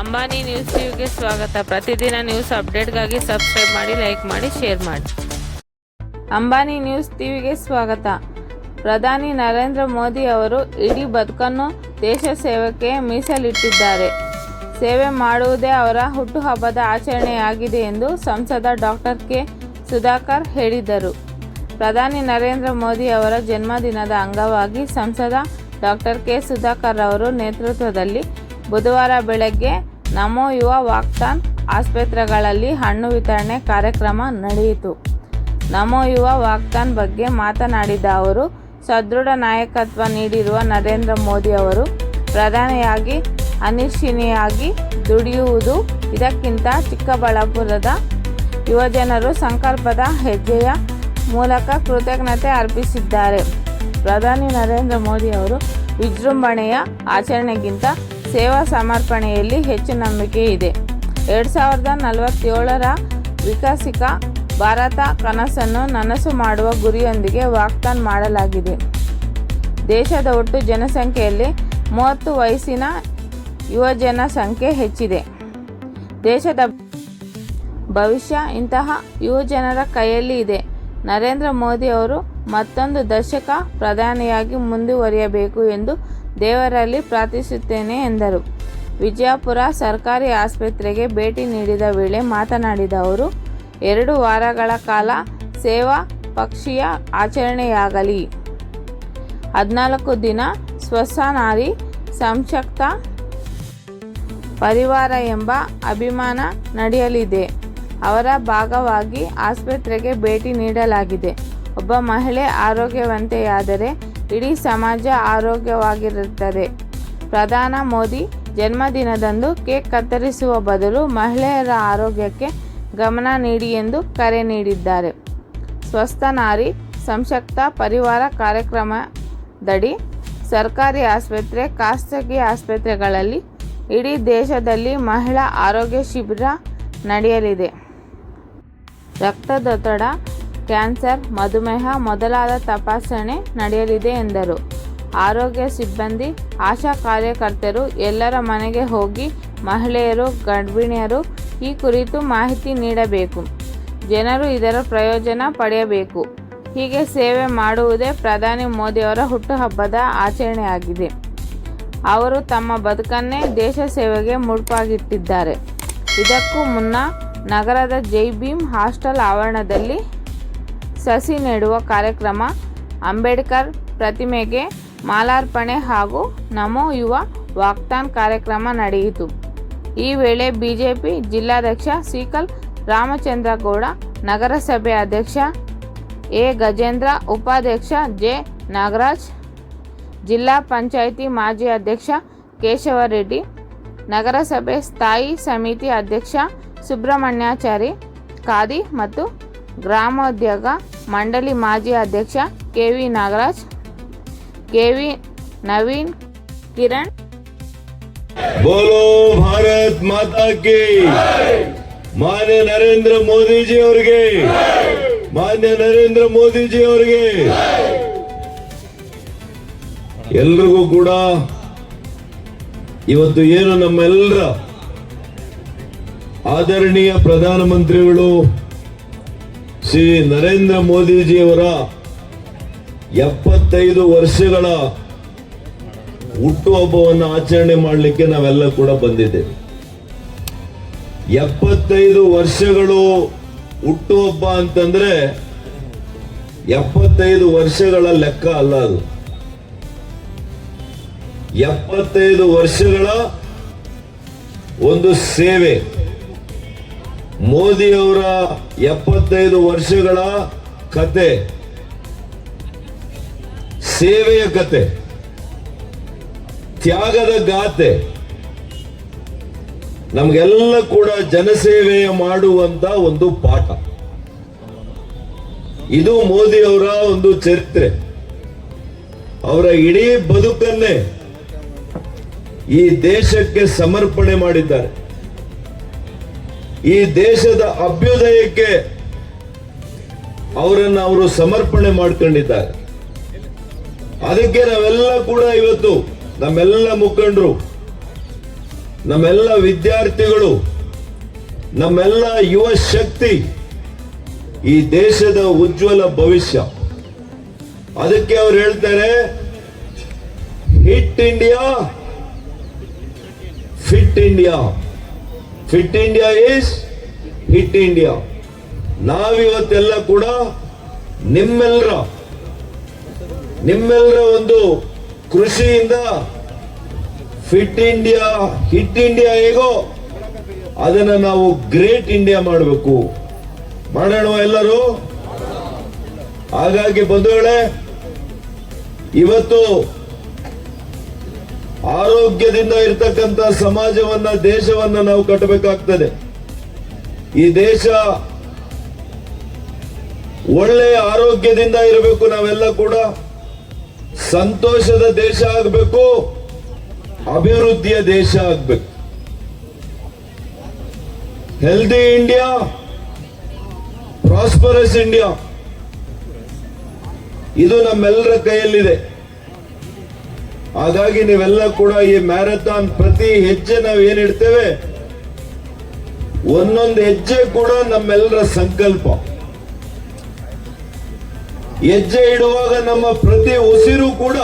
Ambani news ಟಿವಿಗೆ ಸ್ವಾಗತ. ಪ್ರತಿದಿನ ನ್ಯೂಸ್ ಅಪ್ಡೇಟ್ಗಾಗಿ ಸಬ್ಸ್ಕ್ರೈಬ್ ಮಾಡಿ, ಲೈಕ್ ಮಾಡಿ, ಶೇರ್ ಮಾಡಿ. ಅಂಬಾನಿ ನ್ಯೂಸ್ ಟಿವಿಗೆ ಸ್ವಾಗತ. ಪ್ರಧಾನಿ ನರೇಂದ್ರ ಮೋದಿ ಅವರು ಇಡೀ ಬದುಕನ್ನು ದೇಶ ಸೇವಕ್ಕೆ ಮೀಸಲಿಟ್ಟಿದ್ದಾರೆ. ಸೇವೆ ಮಾಡುವುದೇ ಅವರ ಹುಟ್ಟುಹಬ್ಬದ ಆಚರಣೆಯಾಗಿದೆ ಎಂದು ಸಂಸದ ಡಾಕ್ಟರ್ ಕೆ. ಸುಧಾಕರ್ ಹೇಳಿದರು. ಪ್ರಧಾನಿ ನರೇಂದ್ರ ಮೋದಿ ಅವರ ಜನ್ಮದಿನದ ಅಂಗವಾಗಿ ಸಂಸದ ಡಾಕ್ಟರ್ ಕೆ. ಸುಧಾಕರ್ ಅವರು ನೇತೃತ್ವದಲ್ಲಿ ಬುಧವಾರ ಬೆಳಗ್ಗೆ ನಮೋ ಯುವ ವಾಕ್ತಾನ್ ಆಸ್ಪತ್ರೆಗಳಲ್ಲಿ ಹಣ್ಣು ವಿತರಣೆ ಕಾರ್ಯಕ್ರಮ ನಡೆಯಿತು. ನಮೋ ಯುವ ವಾಗ್ದಾನ್ ಬಗ್ಗೆ ಮಾತನಾಡಿದ ಅವರು, ಸದೃಢ ನಾಯಕತ್ವ ನೀಡಿರುವ ನರೇಂದ್ರ ಮೋದಿ ಅವರು ಪ್ರಧಾನಿಯಾಗಿ ಅನಿಶ್ಚಿನಿಯಾಗಿ ದುಡಿಯುವುದು ಇದಕ್ಕಿಂತ ಚಿಕ್ಕಬಳ್ಳಾಪುರದ ಯುವಜನರು ಸಂಕಲ್ಪದ ಹೆಜ್ಜೆಯ ಮೂಲಕ ಕೃತಜ್ಞತೆ ಅರ್ಪಿಸಿದ್ದಾರೆ. ಪ್ರಧಾನಿ ನರೇಂದ್ರ ಮೋದಿ ಅವರು ವಿಜೃಂಭಣೆಯ ಆಚರಣೆಗಿಂತ ಸೇವಾ ಸಮರ್ಪಣೆಯಲ್ಲಿ ಹೆಚ್ಚು ನಂಬಿಕೆ ಇದೆ. ಎರಡು ಸಾವಿರದ ನಲವತ್ತೇಳರ ವಿಕಸಿಕ ಭಾರತ ಕನಸನ್ನು ನನಸು ಮಾಡುವ ಗುರಿಯೊಂದಿಗೆ ವಾಗ್ದಾನ್ ಮಾಡಲಾಗಿದೆ. ದೇಶದ ಒಟ್ಟು ಜನಸಂಖ್ಯೆಯಲ್ಲಿ ಮೂವತ್ತು ವಯಸ್ಸಿನ ಯುವಜನ ಸಂಖ್ಯೆ ಹೆಚ್ಚಿದೆ. ದೇಶದ ಭವಿಷ್ಯ ಇಂತಹ ಯುವಜನರ ಕೈಯಲ್ಲಿ ಇದೆ. ನರೇಂದ್ರ ಮೋದಿ ಅವರು ಮತ್ತೊಂದು ದಶಕ ಪ್ರಧಾನಿಯಾಗಿ ಮುಂದುವರಿಯಬೇಕು ಎಂದು ದೇವರಲ್ಲಿ ಪ್ರಾರ್ಥಿಸುತ್ತೇನೆ ಎಂದರು. ವಿಜಯಪುರ ಸರ್ಕಾರಿ ಆಸ್ಪತ್ರೆಗೆ ಭೇಟಿ ನೀಡಿದ ವೇಳೆ ಮಾತನಾಡಿದ ಅವರು, ಎರಡು ವಾರಗಳ ಕಾಲ ಸೇವಾ ಪಕ್ಷೀಯ ಆಚರಣೆಯಾಗಲಿ. ಹದಿನಾಲ್ಕು ದಿನ ಸ್ವಸನಾರಿ ಸಂಶಕ್ತ ಪರಿವಾರ ಎಂಬ ಅಭಿಮಾನ ನಡೆಯಲಿದೆ. ಅವರ ಭಾಗವಾಗಿ ಆಸ್ಪತ್ರೆಗೆ ಭೇಟಿ ನೀಡಲಾಗಿದೆ. ಒಬ್ಬ ಮಹಿಳೆ ಆರೋಗ್ಯವಂತೆಯಾದರೆ ಇಡೀ ಸಮಾಜ ಆರೋಗ್ಯವಾಗಿರುತ್ತದೆ. ಪ್ರಧಾನ ಮೋದಿ ಜನ್ಮದಿನದಂದು ಕೇಕ್ ಕತ್ತರಿಸುವ ಬದಲು ಮಹಿಳೆಯರ ಆರೋಗ್ಯಕ್ಕೆ ಗಮನ ನೀಡಿ ಎಂದು ಕರೆ ನೀಡಿದ್ದಾರೆ. ಸ್ವಸ್ಥ ನಾರಿ, ಸಂಶಕ್ತ ಪರಿವಾರ ಕಾರ್ಯಕ್ರಮದಡಿ ಸರ್ಕಾರಿ ಆಸ್ಪತ್ರೆ, ಖಾಸಗಿ ಆಸ್ಪತ್ರೆಗಳಲ್ಲಿ ಇಡೀ ದೇಶದಲ್ಲಿ ಮಹಿಳಾ ಆರೋಗ್ಯ ಶಿಬಿರ ನಡೆಯಲಿದೆ. ರಕ್ತದೊತ್ತಡ ಕ್ಯಾನ್ಸರ್, ಮಧುಮೇಹ ಮೊದಲಾದ ತಪಾಸಣೆ ನಡೆಯಲಿದೆ ಎಂದರು. ಆರೋಗ್ಯ ಸಿಬ್ಬಂದಿ, ಆಶಾ ಕಾರ್ಯಕರ್ತರು ಎಲ್ಲರ ಮನೆಗೆ ಹೋಗಿ ಮಹಿಳೆಯರು, ಗರ್ಭಿಣಿಯರು ಈ ಕುರಿತು ಮಾಹಿತಿ ನೀಡಬೇಕು. ಜನರು ಇದರ ಪ್ರಯೋಜನ ಪಡೆಯಬೇಕು. ಹೀಗೆ ಸೇವೆ ಮಾಡುವುದೇ ಪ್ರಧಾನಿ ಮೋದಿಯವರ ಹುಟ್ಟುಹಬ್ಬದ ಆಚರಣೆಯಾಗಿದೆ. ಅವರು ತಮ್ಮ ಬದುಕನ್ನೇ ದೇಶ ಸೇವೆಗೆ ಮುಡುಪಾಗಿಟ್ಟಿದ್ದಾರೆ. ಇದಕ್ಕೂ ಮುನ್ನ ನಗರದ ಜೈ ಭೀಮ್ ಹಾಸ್ಟೆಲ್ ಆವರಣದಲ್ಲಿ ಸಸಿ ನೆಡುವ ಕಾರ್ಯಕ್ರಮ ಅಂಬೇಡ್ಕರ್ ಪ್ರತಿಮೆಗೆ ಮಾಲಾರ್ಪಣೆ ಹಾಗೂ ನಮೋ ಯುವ ವಾಕ್ತಾನ್ ಕಾರ್ಯಕ್ರಮ ನಡೆಯಿತು. ಈ ವೇಳೆ ಬಿಜೆಪಿ ಜಿಲ್ಲಾಧ್ಯಕ್ಷ ಸೀಕಲ್ ರಾಮಚಂದ್ರಗೌಡ, ನಗರಸಭೆ ಅಧ್ಯಕ್ಷ ಎ. ಗಜೇಂದ್ರ, ಉಪಾಧ್ಯಕ್ಷ ಜೆ. ನಾಗರಾಜ್, ಜಿಲ್ಲಾ ಪಂಚಾಯಿತಿ ಮಾಜಿ ಅಧ್ಯಕ್ಷ ಕೇಶವರೆಡ್ಡಿ, ನಗರಸಭೆ ಸ್ಥಾಯಿ ಸಮಿತಿ ಅಧ್ಯಕ್ಷ ಸುಬ್ರಹ್ಮಣ್ಯಾಚಾರಿ, ಖಾದಿ ಮತ್ತು ಗ್ರಾಮೋದ್ಯೋಗ ಮಂಡಳಿ ಮಾಜಿ ಅಧ್ಯಕ್ಷ K V Nagaraj K V Naveen, Kiran. ಬೋಲೋ ಭಾರತ್ ಮಾತಾ ಕಿ. ಮಾನ್ಯ ನರೇಂದ್ರ ಮೋದಿಜಿ ಅವರಿಗೆ. ಮಾನ್ಯ ನರೇಂದ್ರ ಮೋದಿಜಿ ಅವರಿಗೆ. ಎಲ್ರಿಗೂ ಕೂಡ ಇವತ್ತು ಏನು ನಮ್ಮೆಲ್ಲರ ಆದರಣೀಯ ಪ್ರಧಾನಮಂತ್ರಿಗಳು ಶ್ರೀ ನರೇಂದ್ರ ಮೋದಿಜಿಯವರ ಎಪ್ಪತ್ತೈದು ವರ್ಷಗಳ ಹುಟ್ಟುಹಬ್ಬವನ್ನು ಆಚರಣೆ ಮಾಡಲಿಕ್ಕೆ ನಾವೆಲ್ಲ ಕೂಡ ಬಂದಿದ್ದೇವೆ ಎಪ್ಪತ್ತೈದು ವರ್ಷಗಳು ಹುಟ್ಟುಹಬ್ಬ ಅಂತಂದ್ರೆ ಎಪ್ಪತ್ತೈದು ವರ್ಷಗಳ ಲೆಕ್ಕ ಅಲ್ಲ ಅದು. ಎಪ್ಪತ್ತೈದು ವರ್ಷಗಳ ಒಂದು ಸೇವೆ. ಮೋದಿಯವರ ಎಪ್ಪತ್ತೈದು ವರ್ಷಗಳ ಕತೆ. ಸೇವೆಯ ಕತೆ. ತ್ಯಾಗದ ಗಾತೆ. ನಮಗೆಲ್ಲ ಕೂಡ ಜನಸೇವೆಯ ಮಾಡುವಂತ ಒಂದು ಪಾಠ. ಇದು ಮೋದಿ ಅವರ ಒಂದು ಚರಿತ್ರೆ. ಅವರ ಇಡೀ ಬದುಕನ್ನೇ ಈ ದೇಶಕ್ಕೆ ಸಮರ್ಪಣೆ ಮಾಡಿದ್ದಾರೆ. ಈ ದೇಶದ ಅಭ್ಯುದಯಕ್ಕೆ ಅವರನ್ನು ಅವರು ಸಮರ್ಪಣೆ ಮಾಡ್ಕೊಂಡಿದ್ದಾರೆ. ಅದಕ್ಕೆ ನಾವೆಲ್ಲ ಕೂಡ ಇವತ್ತು ನಮ್ಮೆಲ್ಲ ಮುಖಂಡರು, ನಮ್ಮೆಲ್ಲ ವಿದ್ಯಾರ್ಥಿಗಳು, ನಮ್ಮೆಲ್ಲ ಯುವ ಶಕ್ತಿ ಈ ದೇಶದ ಉಜ್ವಲ ಭವಿಷ್ಯ. ಅದಕ್ಕೆ ಅವ್ರು ಹೇಳ್ತಾರೆ hit India fit India fit India is hit India ನಾವಿವತ್ತೆಲ್ಲ ಕೂಡ ನಿಮ್ಮೆಲ್ಲರ ನಿಮ್ಮೆಲ್ಲರ ಒಂದು ಕೃಷಿಯಿಂದ ಫಿಟ್ ಇಂಡಿಯಾ ಹಿಟ್ ಇಂಡಿಯಾ ಹೇಗೋ ಅದನ್ನ ನಾವು ಗ್ರೇಟ್ ಇಂಡಿಯಾ ಮಾಡಬೇಕು. ಮಾಡೋಣ ಎಲ್ಲರೂ? ಹಾಗಾಗಿ ಬಂಧುಗಳೇ, ಇವತ್ತು ಆರೋಗ್ಯದಿಂದ ಇರ್ತಕ್ಕಂಥ ಸಮಾಜವನ್ನ, ದೇಶವನ್ನ ನಾವು ಕಟ್ಟಬೇಕಾಗ್ತದೆ. ಈ ದೇಶ ಒಳ್ಳೆಯ ಆರೋಗ್ಯದಿಂದ ಇರಬೇಕು ನಾವೆಲ್ಲ ಕೂಡ. ಸಂತೋಷದ ದೇಶ ಆಗಬೇಕು, ಅಭಿವೃದ್ಧಿಯ ದೇಶ ಆಗಬೇಕು. ಹೆಲ್ದಿ ಇಂಡಿಯಾ ಪ್ರಾಸ್ಪರಸ್ ಇಂಡಿಯಾ ಇದು ನಮ್ಮೆಲ್ಲರ ಕೈಯಲ್ಲಿದೆ. ಹಾಗಾಗಿ ನೀವೆಲ್ಲ ಕೂಡ ಈ ಮ್ಯಾರಥಾನ್ ಪ್ರತಿ ಹೆಜ್ಜೆ ನಾವು ಏನಿಡ್ತೇವೆ ಒಂದೊಂದು ಹೆಜ್ಜೆ ಕೂಡ ನಮ್ಮೆಲ್ಲರ ಸಂಕಲ್ಪ. ಹೆಜ್ಜೆ ಇಡುವಾಗ ನಮ್ಮ ಪ್ರತಿ ಉಸಿರು ಕೂಡ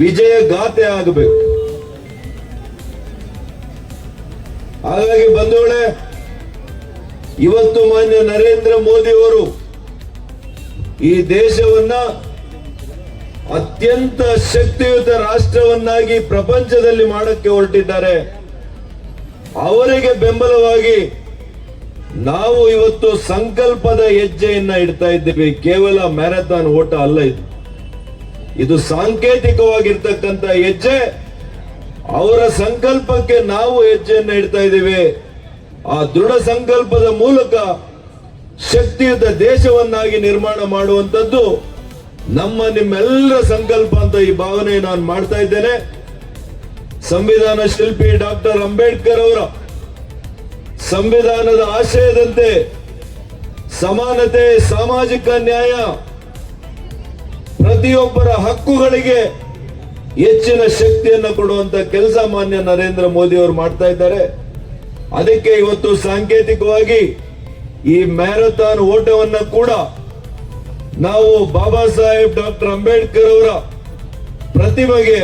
ವಿಜಯ ಗಾಥೆ ಆಗಬೇಕು. ಹಾಗಾಗಿ ಬಂಧುಗಳೇ, ಇವತ್ತು ಮಾನ್ಯ ನರೇಂದ್ರ ಮೋದಿ ಅವರು ಈ ದೇಶವನ್ನ ಅತ್ಯಂತ ಶಕ್ತಿಯುತ ರಾಷ್ಟ್ರವನ್ನಾಗಿ ಪ್ರಪಂಚದಲ್ಲಿ ಮಾಡಕ್ಕೆ ಹೊರಟಿದ್ದಾರೆ. ಅವರಿಗೆ ಬೆಂಬಲವಾಗಿ ನಾವು ಇವತ್ತು ಸಂಕಲ್ಪದ ಹೆಜ್ಜೆಯನ್ನ ಇಡ್ತಾ ಇದ್ದೀವಿ. ಕೇವಲ ಮ್ಯಾರಥಾನ್ ಓಟ ಅಲ್ಲ ಇದು. ಇದು ಸಾಂಕೇತಿಕವಾಗಿರ್ತಕ್ಕಂಥ ಹೆಜ್ಜೆ. ಅವರ ಸಂಕಲ್ಪಕ್ಕೆ ನಾವು ಹೆಜ್ಜೆಯನ್ನ ಇಡ್ತಾ ಇದ್ದೀವಿ. ಆ ದೃಢ ಸಂಕಲ್ಪದ ಮೂಲಕ ಶಕ್ತಿಯುತ ದೇಶವನ್ನಾಗಿ ನಿರ್ಮಾಣ ಮಾಡುವಂತದ್ದು ನಮ್ಮ ನಿಮ್ಮೆಲ್ಲರ ಸಂಕಲ್ಪ ಅಂತ ಈ ಭಾವನೆ ನಾನು ಮಾಡ್ತಾ ಇದ್ದೇನೆ. ಸಂವಿಧಾನ ಶಿಲ್ಪಿ ಡಾಕ್ಟರ್ ಅಂಬೇಡ್ಕರ್ ಅವರ ಸಂವಿಧಾನದ ಆಶಯದಂತೆ ಸಮಾನತೆ, ಸಾಮಾಜಿಕ ನ್ಯಾಯ ಪ್ರತಿಯೊಬ್ಬರ ಹಕ್ಕುಗಳಿಗೆ ಹೆಚ್ಚಿನ ಶಕ್ತಿಯನ್ನು ಕೊಡುವಂತ ಕೆಲಸ ಮಾನ್ಯ ನರೇಂದ್ರ ಮೋದಿ ಅವರು ಮಾಡ್ತಾ ಇದ್ದಾರೆ. ಅದಕ್ಕೆ ಇವತ್ತು ಸಾಂಕೇತಿಕವಾಗಿ ಈ ಮ್ಯಾರಥಾನ್ ಓಟವನ್ನು ಕೂಡ ನಾವು ಬಾಬಾ ಸಾಹೇಬ್ ಡಾಕ್ಟರ್ ಅಂಬೇಡ್ಕರ್ ಅವರ ಪ್ರತಿಮೆಗೆ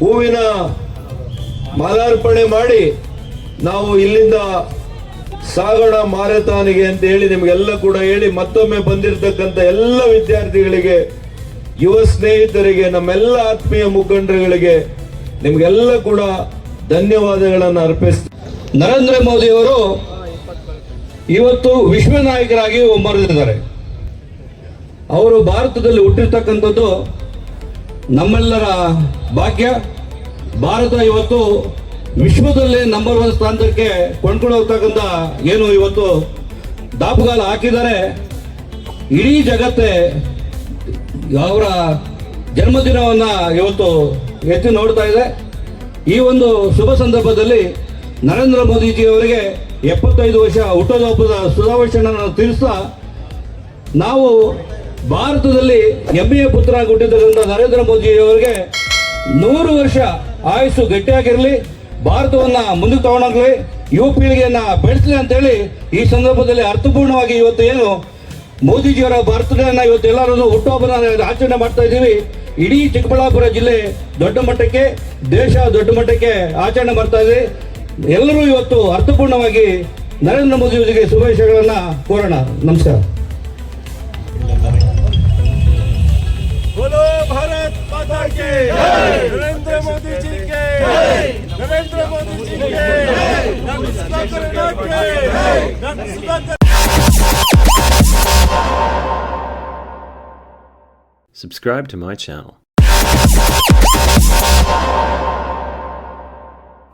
ಹೂವಿನ ಮಾಲಾರ್ಪಣೆ ಮಾಡಿ ನಾವು ಇಲ್ಲಿಂದ ಸಾಗೋಣ ಮಾರಥಾನಿಗೆ ಅಂತ ಹೇಳಿ ನಿಮಗೆಲ್ಲ ಕೂಡ ಹೇಳಿ ಮತ್ತೊಮ್ಮೆ ಬಂದಿರತಕ್ಕಂತ ಎಲ್ಲ ವಿದ್ಯಾರ್ಥಿಗಳಿಗೆ, ಯುವ ಸ್ನೇಹಿತರಿಗೆ, ನಮ್ಮೆಲ್ಲ ಆತ್ಮೀಯ ಮುಖಂಡರುಗಳಿಗೆ ನಿಮಗೆಲ್ಲ ಕೂಡ ಧನ್ಯವಾದಗಳನ್ನು ಅರ್ಪಿಸ್ತೀನಿ ನರೇಂದ್ರ ಮೋದಿ ಅವರು ಇವತ್ತು ವಿಶ್ವ ನಾಯಕರಾಗಿ ಮರೆದಿದ್ದಾರೆ ಅವರು ಭಾರತದಲ್ಲಿ ಹುಟ್ಟಿರ್ತಕ್ಕಂಥದ್ದು ನಮ್ಮೆಲ್ಲರ ಭಾಗ್ಯ. ಭಾರತ ಇವತ್ತು ವಿಶ್ವದಲ್ಲಿ ನಂಬರ್ ಒನ್ ಸ್ಥಾನಕ್ಕೆ ಕೊಂಡ್ಕೊಂಡು ಹೋಗ್ತಕ್ಕಂಥ ಏನು ಇವತ್ತು ದಾಪುಗಾಲ ಹಾಕಿದ್ದಾರೆ. ಇಡೀ ಜಗತ್ತೇ ಅವರ ಜನ್ಮದಿನವನ್ನು ಇವತ್ತು ಎತ್ತಿ ನೋಡ್ತಾ ಇದೆ. ಈ ಒಂದು ಶುಭ ಸಂದರ್ಭದಲ್ಲಿ ನರೇಂದ್ರ ಮೋದಿಜಿ ಅವರಿಗೆ ಎಪ್ಪತ್ತೈದು ವರ್ಷ ಹುಟ್ಟುಹಬ್ಬದ ಶುಭಾಶಯವನ್ನು ತಿಳಿಸ್ತಾ ನಾವು ಭಾರತದಲ್ಲಿ ಹೆಮ್ಮೆಯ ಪುತ್ರ ಹುಟ್ಟಿರ್ತಕ್ಕಂಥ ನರೇಂದ್ರ ಮೋದಿ ಅವರಿಗೆ ನೂರು ವರ್ಷ ಆಯಸ್ಸು ಗಟ್ಟಿಯಾಗಿರಲಿ, ಭಾರತವನ್ನ ಮುಂದಕ್ಕೆ ತಗೊಂಡೋಗ್ಲಿ ಯುವ ಪೀಳಿಗೆಯನ್ನ ಬೆಳೆಸಲಿ ಅಂತೇಳಿ ಈ ಸಂದರ್ಭದಲ್ಲಿ ಅರ್ಥಪೂರ್ಣವಾಗಿ ಇವತ್ತು ಏನು ಮೋದಿಜಿಯವರ ಬರ್ತಡೇನ ಇವತ್ತು ಎಲ್ಲರೂ ಹುಟ್ಟುಹಬ್ಬನ ಆಚರಣೆ ಮಾಡ್ತಾ ಇದ್ದೀವಿ. ಇಡೀ ಚಿಕ್ಕಬಳ್ಳಾಪುರ ಜಿಲ್ಲೆ ದೊಡ್ಡ ಮಟ್ಟಕ್ಕೆ, ದೇಶ ದೊಡ್ಡ ಮಟ್ಟಕ್ಕೆ ಆಚರಣೆ ಮಾಡ್ತಾ ಇದೆ. ಎಲ್ಲರೂ ಇವತ್ತು ಅರ್ಥಪೂರ್ಣವಾಗಿ ನರೇಂದ್ರ ಮೋದಿ ಅವರಿಗೆ ಶುಭಾಶಯಗಳನ್ನು ಕೋರೋಣ. ನಮಸ್ಕಾರ. Subscribe to my channel.